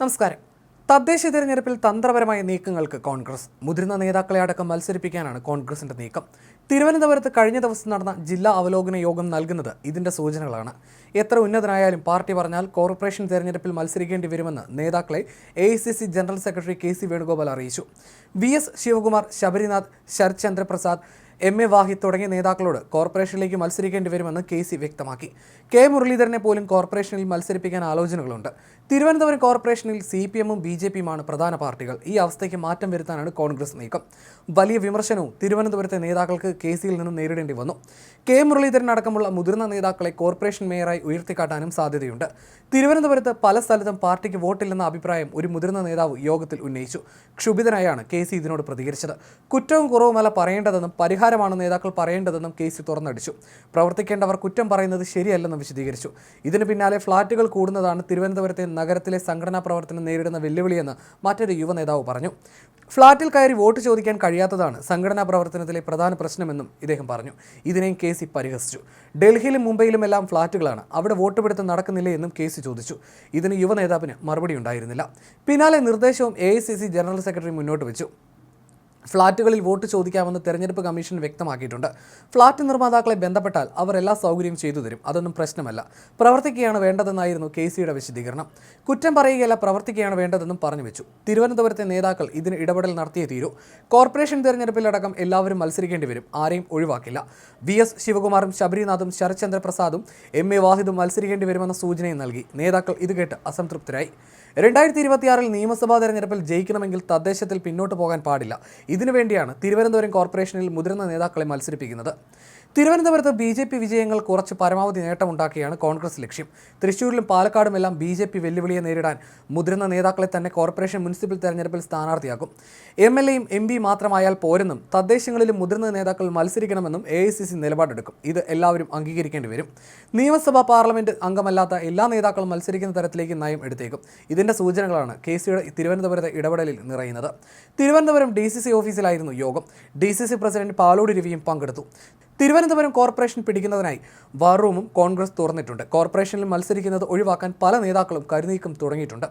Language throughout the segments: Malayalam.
നമസ്കാരം. തദ്ദേശ തിരഞ്ഞെടുപ്പിൽ തന്ത്രപരമായ നീക്കങ്ങൾക്ക് കോൺഗ്രസ് മുതിർന്ന നേതാക്കളെ അടക്കം മത്സരിപ്പിക്കാനാണ് കോൺഗ്രസിന്റെ നീക്കം. തിരുവനന്തപുരത്ത് കഴിഞ്ഞ ദിവസം നടന്ന ജില്ലാ അവലോകന യോഗം നൽകുന്നത് ഇതിന്റെ സൂചനകളാണ്. എത്ര ഉന്നതനായാലും പാർട്ടി പറഞ്ഞാൽ കോർപ്പറേഷൻ തെരഞ്ഞെടുപ്പിൽ മത്സരിക്കേണ്ടി വരുമെന്ന് നേതാക്കളെ A general secretary K C Venugopal അറിയിച്ചു. V S Sivakumar Sabarinath Sarath Chandraprasad M A Vahid തുടങ്ങിയ നേതാക്കളോട് കോർപ്പറേഷനിലേക്ക് മത്സരിക്കേണ്ടി വരുമെന്ന് കെ സി വ്യക്തമാക്കി. കെ മുരളീധരനെ പോലും കോർപ്പറേഷനിൽ മത്സരിപ്പിക്കാൻ ആലോചനകളുണ്ട്. തിരുവനന്തപുരം കോർപ്പറേഷനിൽ സി പി എമ്മും ബി ജെ പിയുമാണ് പ്രധാന പാർട്ടികൾ. ഈ അവസ്ഥയ്ക്ക് മാറ്റം വരുത്താനാണ് കോൺഗ്രസ് നീക്കം. വലിയ വിമർശനവും തിരുവനന്തപുരത്തെ നേതാക്കൾക്ക് കെ സിയിൽ നിന്നും നേരിടേണ്ടി വന്നു. കെ മുരളീധരൻ അടക്കമുള്ള മുതിർന്ന നേതാക്കളെ കോർപ്പറേഷൻ മേയറായി ഉയർത്തിക്കാട്ടാനും സാധ്യതയുണ്ട്. തിരുവനന്തപുരത്ത് പല സ്ഥലത്തും പാർട്ടിക്ക് വോട്ടില്ലെന്ന അഭിപ്രായം ഒരു മുതിർന്ന നേതാവ് യോഗത്തിൽ ഉന്നയിച്ചു. ക്ഷുഭിതനായാണ് കെ സി ഇതിനോട് പ്രതികരിച്ചത്. കുറ്റവും കുറവുമല്ല പറയേണ്ടതെന്നും പരിഹാരമാണ് നേതാക്കൾ പറയേണ്ടതെന്നും കെ സി തുറന്നടിച്ചു. പ്രവർത്തിക്കേണ്ടവർ കുറ്റം പറയുന്നത് ശരിയല്ലെന്നും വിശദീകരിച്ചു. ഇതിന് പിന്നാലെ ഫ്ളാറ്റുകൾ കൂടുന്നതാണ് തിരുവനന്തപുരത്തെ നഗരത്തിലെ സംഘടനാ പ്രവർത്തനം നേരിടുന്ന വെല്ലുവിളിയെന്ന് മറ്റൊരു യുവ നേതാവ് പറഞ്ഞു. ഫ്ളാറ്റിൽ കയറി വോട്ട് ചോദിക്കാൻ കഴിയാത്തതാണ് സംഘടനാ പ്രവർത്തനത്തിലെ പ്രധാന പ്രശ്നമെന്നും ഇദ്ദേഹം പറഞ്ഞു. ഇതിനെയും കെ സി പരിഹസിച്ചു. ഡൽഹിയിലും മുംബൈയിലും എല്ലാം ഫ്ളാറ്റുകളാണ്. അവിടെ വോട്ട് പിടുത്തം നടക്കുന്നില്ലേ എന്നും കെ സി ചോദിച്ചു. ഇതിന് യുവ നേതാവിന് മറുപടി ഉണ്ടായിരുന്നില്ല. പിന്നാലെ നിർദ്ദേശവും എ ജനറൽ സെക്രട്ടറി മുന്നോട്ട് വെച്ചു. ഫ്ളാറ്റുകളിൽ വോട്ട് ചോദിക്കാമെന്ന് തെരഞ്ഞെടുപ്പ് കമ്മീഷൻ വ്യക്തമാക്കിയിട്ടുണ്ട്. ഫ്ളാറ്റ് നിർമ്മാതാക്കളെ ബന്ധപ്പെട്ടാൽ അവർ എല്ലാ സൗകര്യവും ചെയ്തു തരും. അതൊന്നും പ്രശ്നമല്ല. പ്രവർത്തിക്കുകയാണ് വേണ്ടതെന്നായിരുന്നു കെ സിയുടെ വിശദീകരണം. കുറ്റം പറയുകയല്ല പ്രവർത്തിക്കുകയാണ് വേണ്ടതെന്നും പറഞ്ഞു വെച്ചു. തിരുവനന്തപുരത്തെ നേതാക്കൾ ഇതിന് ഇടപെടൽ നടത്തിയേ തീരൂ. കോർപ്പറേഷൻ തെരഞ്ഞെടുപ്പിലടക്കം എല്ലാവരും മത്സരിക്കേണ്ടി വരും. ആരെയും ഒഴിവാക്കില്ല. വി എസ് ശിവകുമാറും ശബരിനാഥും ശരത്ചന്ദ്ര പ്രസാദും എം എ വാഹിദും മത്സരിക്കേണ്ടി വരുമെന്ന സൂചനയും നൽകി. നേതാക്കൾ ഇത് കേട്ട് അസംതൃപ്തരായി. രണ്ടായിരത്തി ഇരുപത്തിയാറിൽ നിയമസഭാ തെരഞ്ഞെടുപ്പിൽ ജയിക്കണമെങ്കിൽ തദ്ദേശത്തിൽ പിന്നോട്ട് പോകാൻ പാടില്ല. ഇതിനുവേണ്ടിയാണ് തിരുവനന്തപുരം കോർപ്പറേഷനിൽ മുതിർന്ന നേതാക്കളെ മത്സരിപ്പിക്കുന്നത്. തിരുവനന്തപുരത്ത് ബി ജെ പി വിജയങ്ങൾ കുറച്ച് പരമാവധി നേട്ടമുണ്ടാക്കിയാണ് കോൺഗ്രസ് ലക്ഷ്യം. തൃശ്ശൂരിലും പാലക്കാടുമെല്ലാം ബി ജെ പി വെല്ലുവിളിയെ നേരിടാൻ മുതിർന്ന നേതാക്കളെ തന്നെ കോർപ്പറേഷൻ മുനിസിപ്പൽ തെരഞ്ഞെടുപ്പിൽ സ്ഥാനാർത്ഥിയാക്കും. എം എൽ എയും എം പി മാത്രമായാൽ പോരെന്നും തദ്ദേശങ്ങളിലും മുതിർന്ന നേതാക്കൾ മത്സരിക്കണമെന്നും എ ഐ സി സി നിലപാടെടുക്കും. ഇത് എല്ലാവരും അംഗീകരിക്കേണ്ടി വരും. നിയമസഭാ പാർലമെന്റ് അംഗമല്ലാത്ത എല്ലാ നേതാക്കളും മത്സരിക്കുന്ന തരത്തിലേക്ക് നയം എടുത്തേക്കും. ഇതിന്റെ സൂചനകളാണ് കെ സിയുടെ തിരുവനന്തപുരത്തെ ഇടപെടലിൽ നിറയുന്നത്. തിരുവനന്തപുരം ഡി സി സി ഓഫീസിലായിരുന്നു യോഗം. D C C president Palode രവിയും പങ്കെടുത്തു. തിരുവനന്തപുരം കോർപ്പറേഷൻ പിടിക്കുന്നതിനായി വാർ റൂമും കോൺഗ്രസ് തുറന്നിട്ടുണ്ട്. കോർപ്പറേഷനിൽ മത്സരിക്കുന്നത് ഒഴിവാക്കാൻ പല നേതാക്കളും കരുനീക്കം തുടങ്ങിയിട്ടുണ്ട്.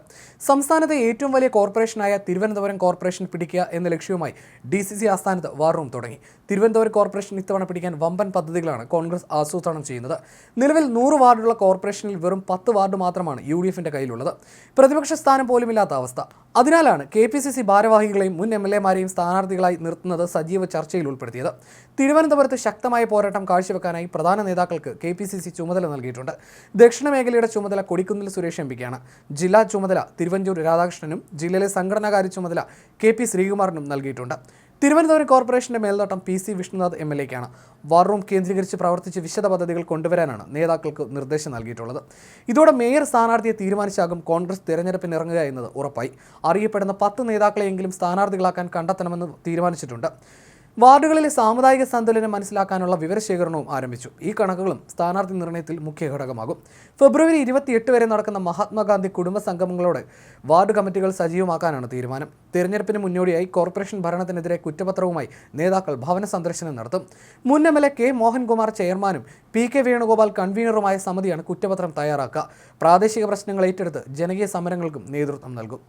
സംസ്ഥാനത്തെ ഏറ്റവും വലിയ കോർപ്പറേഷനായ തിരുവനന്തപുരം കോർപ്പറേഷൻ പിടിക്കുക എന്ന ലക്ഷ്യവുമായി ഡി സി സി ആസ്ഥാനത്ത് വാർ റൂം തുടങ്ങി. തിരുവനന്തപുരം കോർപ്പറേഷൻ ഇത്തവണ പിടിക്കാൻ വമ്പൻ പദ്ധതികളാണ് കോൺഗ്രസ് ആസൂത്രണം ചെയ്യുന്നത്. നിലവിൽ നൂറ് വാർഡുള്ള കോർപ്പറേഷനിൽ വെറും പത്ത് വാർഡ് മാത്രമാണ് യു ഡി എഫിന്റെ കയ്യിലുള്ളത്. പ്രതിപക്ഷ സ്ഥാനം പോലുമില്ലാത്ത അവസ്ഥ. അതിനാലാണ് കെ പി സി സി ഭാരവാഹികളെയും മുൻ എം എൽ എമാരെയും സ്ഥാനാർത്ഥികളായി നിർത്തുന്നത് സജീവ ചർച്ചയിൽ ഉൾപ്പെടുത്തിയത്. തിരുവനന്തപുരത്ത് ശക്തമായ പോരാട്ടം കാഴ്ചവെക്കാനായി പ്രധാന നേതാക്കൾക്ക് കെ പി സി സി ചുമതല നൽകിയിട്ടുണ്ട്. ദക്ഷിണ മേഖലയുടെ ചുമതല കൊടിക്കുന്നിൽ സുരേഷ് എം പിക്കാണ് ജില്ലാ ചുമതല തിരുവഞ്ചൂർ രാധാകൃഷ്ണനും ജില്ലയിലെ സംഘടനാകാര്യ ചുമതല കെ പി ശ്രീകുമാറിനും നൽകിയിട്ടുണ്ട്. തിരുവനന്തപുരം കോർപ്പറേഷന്റെ മേൽനോട്ടം P C Vishnunath M L എക്കാണ്. War room കേന്ദ്രീകരിച്ച് പ്രവർത്തിച്ച് വിശദ പദ്ധതികൾ കൊണ്ടുവരാനാണ് നേതാക്കൾക്ക് നിർദ്ദേശം നൽകിയിട്ടുള്ളത്. ഇതോടെ മേയർ സ്ഥാനാർത്ഥിയെ തീരുമാനിച്ചാകും കോൺഗ്രസ് തിരഞ്ഞെടുപ്പിന് ഇറങ്ങുക എന്നത് ഉറപ്പായി. അറിയപ്പെടുന്ന പത്ത് നേതാക്കളെയെങ്കിലും സ്ഥാനാർത്ഥികളാക്കാൻ കണ്ടെത്തണമെന്ന് തീരുമാനിച്ചിട്ടുണ്ട്. വാർഡുകളിലെ സാമുദായിക സന്തുലനം മനസ്സിലാക്കാനുള്ള വിവരശേഖരണവും ആരംഭിച്ചു. ഈ കണക്കുകളും സ്ഥാനാർത്ഥി നിർണയത്തിൽ മുഖ്യ ഘടകമാകും. ഫെബ്രുവരി ഇരുപത്തിയെട്ട് വരെ നടക്കുന്ന മഹാത്മാഗാന്ധി കുടുംബ സംഗമങ്ങളോട് വാർഡ് കമ്മിറ്റികൾ സജീവമാക്കാനാണ് തീരുമാനം. തിരഞ്ഞെടുപ്പിന് മുന്നോടിയായി കോർപ്പറേഷൻ ഭരണത്തിനെതിരെ കുറ്റപത്രവുമായി നേതാക്കൾ ഭവന സന്ദർശനം നടത്തും. മുൻ M L A K Mohankumar ചെയർമാനും പി കെ വേണുഗോപാൽ കൺവീനറുമായ സമിതിയാണ് കുറ്റപത്രം തയ്യാറാക്കുക. പ്രാദേശിക പ്രശ്നങ്ങൾ ഏറ്റെടുത്ത് ജനകീയ സമരങ്ങൾക്കും നേതൃത്വം നൽകും.